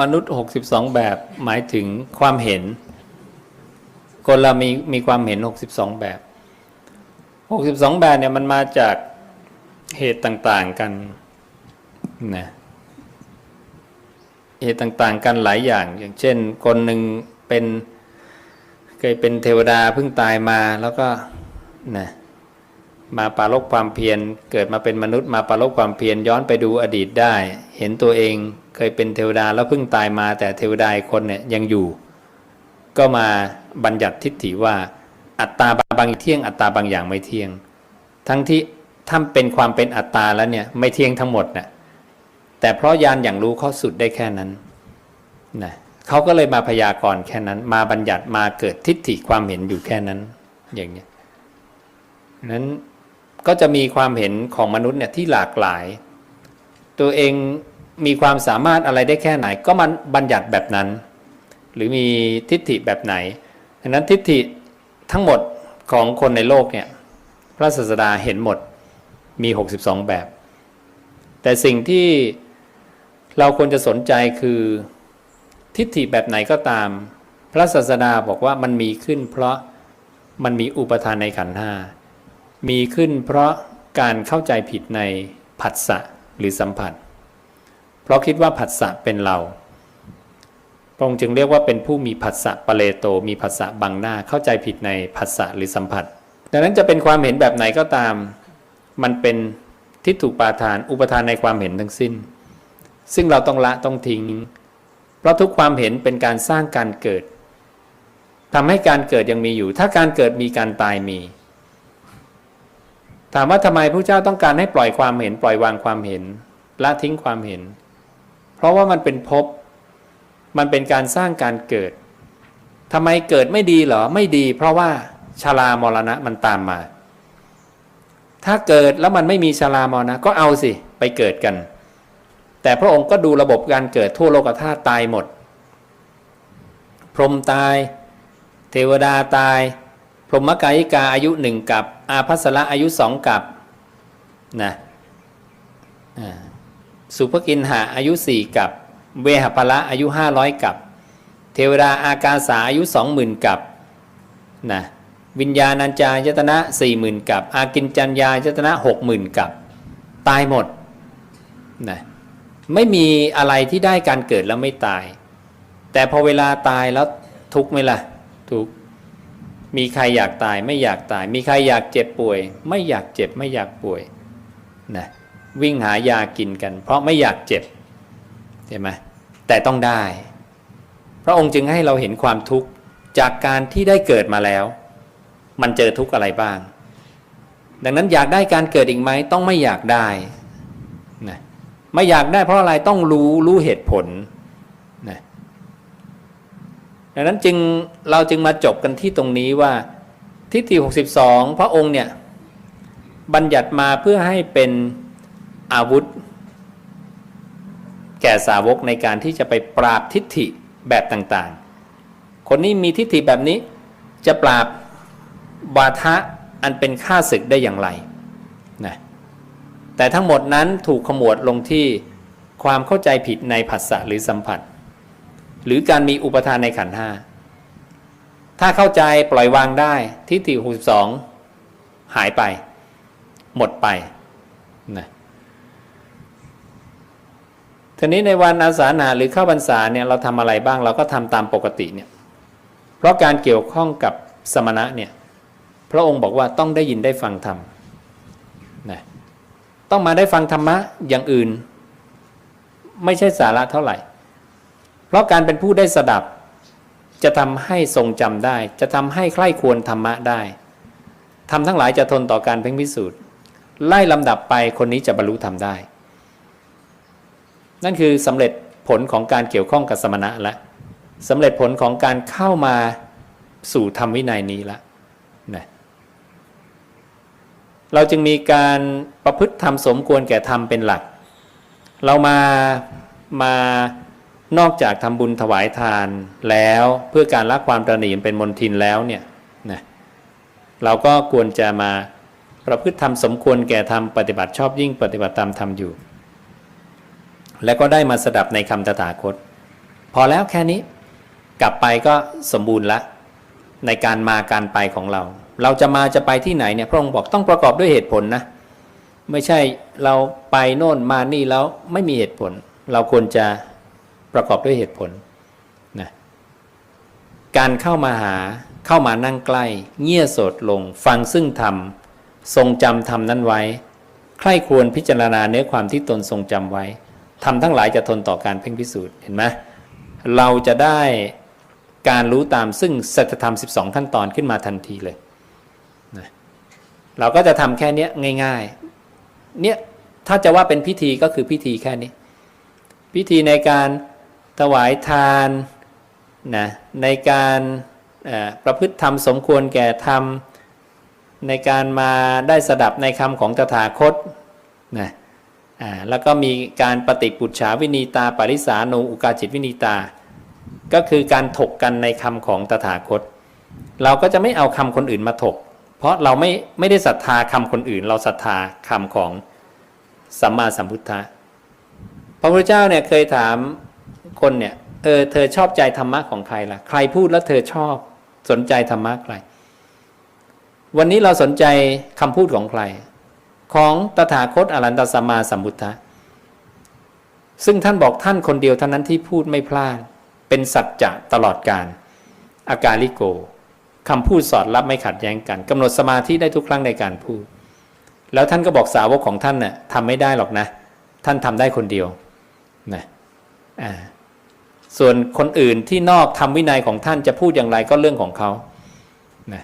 มนุษย์ 62 แบบหมายถึงความเห็น คนเรามีมีความเห็น 62 แบบ 62 แบบเนี่ยมันมาจากเหตุต่างๆกันนะเหตุต่างๆกันหลายอย่าง อย่างเช่น คนหนึ่งเป็นเคยเป็นเทวดาเพิ่งตายมาแล้วก็นะ มาปารบความเพียรเกิดมาเป็นมนุษย์มาปารบความเพียรย้อนไปดูอดีตได้ เห็นตัวเองเคยเป็นเทวดาแล้วเพิ่งตายมาแต่เทวดาคนเนี่ยยังอยู่ ก็มาบัญญัติทิฏฐิว่า อัตตาบางเที่ยงอัตตาบางอย่างไม่เที่ยง ทั้งที่ถ้าเป็นความเป็นอัตตาแล้วเนี่ยไม่เที่ยงทั้งหมดนะแต่เพราะยานอย่างรู้เขาสุดได้แค่นั้นนะเขาก็เลยมาพยากรณ์แค่นั้น มาบัญญัติมาเกิดทิฏฐิความเห็นอยู่แค่นั้นอย่างเนี้ยนั้น ก็จะมีความเห็นของมนุษย์เนี่ยที่หลากหลาย ตัวเองมีความสามารถอะไรได้แค่ไหน ก็มันบัญญัติแบบนั้น หรือมีทิฏฐิแบบไหนดังนั้นทิฏฐิทั้งหมดของคนในโลกเนี่ยพระศาสดาเห็นหมดมี 62 แบบ แต่สิ่งที่เราควรจะสนใจคือทิฏฐิแบบไหนก็ตาม พระศาสดาบอกว่ามันมีขึ้น เพราะมันมีอุปทานในขันธ์ห้า มีขึ้นเพราะการเข้าใจผิดในผัสสะหรือสัมผัส เพราะคิดว่าผัสสะเป็นเราพระองค์จึงเรียกว่าเป็นผู้มีผัสสะปะเลโต มีผัสสะบังหน้าเข้าใจผิดในผัสสะหรือสัมผัส ดังนั้นจะเป็นความเห็นแบบไหนก็ตาม มันเป็นทิฏฐุปาทาน อุปทานในความเห็นทั้งสิ้น ซึ่งเราต้องละต้องทิ้ง เพราะทุกความเห็นเป็นการสร้างการเกิดทำให้การเกิดยังมีอยู่ ถ้าการเกิดมีการตายมี ถามว่าทำไมพระเจ้าต้องการให้ปล่อยความเห็น ปล่อยวางความเห็นละทิ้งความเห็น เพราะว่ามันเป็นภพมันเป็นการสร้างการเกิดทำไมเกิดไม่ดีเหรอไม่ดี เพราะว่าชารามรณะมันตามมา ถ้าเกิดแล้วมันไม่มีชารามรณะก็เอาสิไปเกิดกัน แต่พระองค์ก็ดูระบบการเกิดทั่วโลกธาตุตายหมด พรหมตาย เทวดาตาย พรหมกายิกาอายุหนึ่งกับ อาภัสระอายุสองกับนะสุภกินหาอายุสี่กับ เวหภละอายุห้าร้อยกับ เทวดาอากาสาอายุสองหมื่นกับนะวิญญาณัญจายตนะสี่หมื่นกับ อากินจัญญายตนะหกหมื่นกับ ตายหมดนะไม่มีอะไรที่ได้การเกิดแล้วไม่ตาย แต่พอเวลาตายแล้วทุกไหมล่ะ ทุกข มีใครอยากตายไม่อยากตาย มีใครอยากเจ็บป่วย ไม่อยากเจ็บไม่อยากป่วยนะวิ่งหายากินกัน เพราะไม่อยากเจ็บใช่ไหมแต่ต้องได้ พระองค์จึงให้เราเห็นความทุกข์จากการที่ได้เกิดมาแล้ว มันเจอทุกข์อะไรบ้าง ดังนั้นอยากได้การเกิดอีกไหมต้องไม่อยากได้นะไม่อยากได้เพราะอะไรต้องรู้รู้เหตุผลนะ ดังนั้นจึงเราจึงมาจบกันที่ตรงนี้ว่าทิฏฐิ62 พระองค์เนี่ยบัญญัติมาเพื่อให้เป็นอาวุธ แก่สาวกในการที่จะไปปราบทิฏฐิแบบต่างๆ คนนี้มีทิฏฐิแบบนี้จะปราบวาทะอันเป็นข้าศึกได้อย่างไรนะแต่ทั้งหมดนั้นถูกขมวดลงที่ความเข้าใจผิดในผัสสะหรือสัมผัส หรือการมีอุปทานในขันธ์ห้าถ้าเข้าใจปล่อยวางได้ทิฏฐิ62หายไป หมดไปนะทีนี้ในวันอาสาฬหาหรือเข้าพรรษาเนี่ยเราทำอะไรบ้างเราก็ทำตามปกติเนี่ยเพราะการเกี่ยวข้องกับสมณะเนี่ยพระองค์บอกว่าต้องได้ยินได้ฟังธรรมนะต้องมาได้ฟังธรรมะอย่างอื่น ไม่ใช่สาระเท่าไหร่ เพราะการเป็นผู้ได้สดับ จะทำให้ทรงจำได้ จะทำให้ใคร่ควรธรรมะได้ทำทั้งหลายจะทนต่อการเพ่งพิสูจน์ไล่ลำดับไปคนนี้จะบรรลุธรรมได้ นั่นคือสำเร็จผลของการเกี่ยวข้องกับสมณะและสำเร็จผลของการเข้ามาสู่ธรรมวินัยนี้ละนะเราจึงมีการประพฤติธรรมสมควรแก่ธรรมเป็นหลัก เรามามา นอกจากทำบุญถวายทานแล้วเพื่อการละความตระหนี่เป็นมนทินแล้วเนี่ยนะเราก็ควรจะมาประพฤติธรรมสมควรแก่ธรรมปฏิบัติชอบยิ่งปฏิบัติตามธรรมอยู่ และก็ได้มาสดับในคำตถาคต พอแล้วแค่นี้กลับไปก็สมบูรณ์ละ ในการมาการไปของเรา เราจะมาจะไปที่ไหนเนี่ยพระองค์บอกต้องประกอบด้วยเหตุผลนะ ไม่ใช่เราไปโน่นมานี่แล้วไม่มีเหตุผล เราควรจะ ประกอบด้วยเหตุผลนะการเข้ามาหาเข้ามานั่งใกล้ เงี่ยโสดลง ฟังซึ่งธรรมทรงจำธรรมนั้นไว้ ใคร่ควรพิจารณาเนื้อความที่ตนทรงจำไว้ทำทั้งหลายจะทนต่อการเพ่งพิสูจน์เห็นไหมเราจะได้การรู้ตามซึ่งสัจธรรม 12 ขั้นตอนขึ้นมาทันทีเลยนะเราก็จะทำแค่นี้ง่าย ๆ เนี่ยถ้าจะว่าเป็นพิธีก็คือพิธีแค่นี้ พิธีในการ ถวายทานนะในการประพฤติธรรมสมควรแก่ธรรม ในการมาได้สดับในคำของตถาคตนะแล้วก็มีการปฏิปุจฉาวินีตา ปริสานูอุกาจิตวินีตา ก็คือการถกกันในคำของตถาคต เราก็จะไม่เอาคำคนอื่นมาถก เพราะเราไม่ไม่ได้ศรัทธาคำคนอื่น เราศรัทธาคำของสัมมาสัมพุทธะพระพุทธเจ้าเนี่ยเคยถาม คนเนี่ยเออเธอชอบใจธรรมะของใครล่ะ ใครพูดแล้วเธอชอบสนใจธรรมะใคร วันนี้เราสนใจคำพูดของใคร ของตถาคตอรันตสัมมาสัมพุทธะซึ่งท่านบอกท่านคนเดียวเท่านั้นที่พูดไม่พลาด เป็นสัจจะตลอดการอากาลิโกคำพูดสอดรับไม่ขัดแย้งกันกำหนดสมาธิได้ทุกครั้งในการพูด แล้วท่านก็บอกสาวกของท่านน่ะทำไม่ได้หรอกนะ ท่านทำได้คนเดียวนะอ่า ส่วนคนอื่นที่นอกทำวินัยของท่านจะพูดอย่างไรก็เรื่องของเขานะ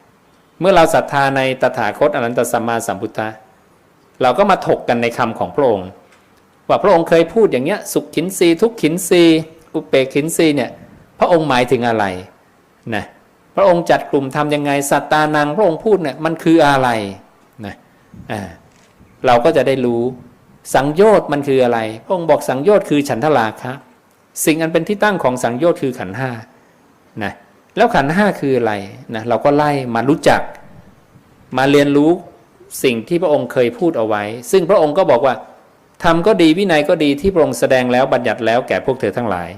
เมื่อเราศรัทธาในตถาคตอนันตสัมมาสัมพุทธะเราก็มาถกกันในคำของพระองค์ ว่าพระองค์เคยพูดอย่างเงี้ย สุขขินรีทุกขินรีอุเปกขินรีเนี่ยพระองค์หมายถึงอะไรนะพระองค์จัดกลุ่มทำยังไงสัตตานังพระองค์พูดเนี่ยมันคืออะไรนะอ่าเราก็จะได้รู้สังโยชน์มันคืออะไร พระองค์บอกสังโยชน์คือฉันทราคะ สิ่งอันเป็นที่ตั้งของสังโยชน์คือขันห้านะแล้วขันห้าคืออะไรนะเราก็ไล่มารู้จัก มาเรียนรู้สิ่งที่พระองค์เคยพูดเอาไว้ ซึ่งพระองค์ก็บอกว่าทำก็ดีวินัยก็ดีที่พระองค์แสดงแล้วบัญญัติแล้วแก่พวกเธอทั้งหลาย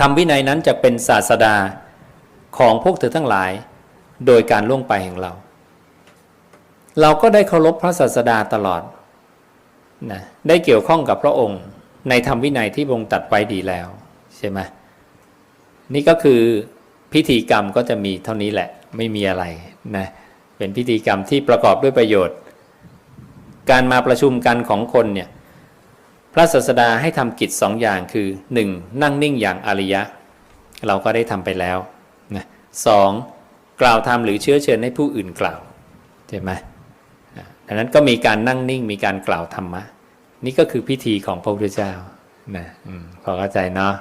ทำวินัยนั้นจะเป็นศาสดาของพวกเธอทั้งหลาย โดยการล่วงไปแห่งเรา เราก็ได้เคารพพระศาสดาตลอดนะได้เกี่ยวข้องกับพระองค์ ในธรรมวินัยที่พระองค์ตัดไว้ดีแล้วใช่ไหมนี่ก็คือพิธีกรรมก็จะมีเท่านี้แหละไม่มีอะไรนะเป็นพิธีกรรมที่ประกอบด้วยประโยชน์ การมาประชุมกันของคนเนี่ยพระศาสดาให้ทำกิจสองอย่างคือ 1. นั่งนิ่งอย่างอริยะ เราก็ได้ทำไปแล้วนะสองกล่าวธรรมหรือเชื้อเชิญให้ผู้อื่นกล่าวใช่ไหมดังนั้นก็มีการนั่งนิ่งมีการกล่าวธรรมะ นี่ก็คือพิธีของพระพุทธเจ้านะอพอเข้าใจเนาะ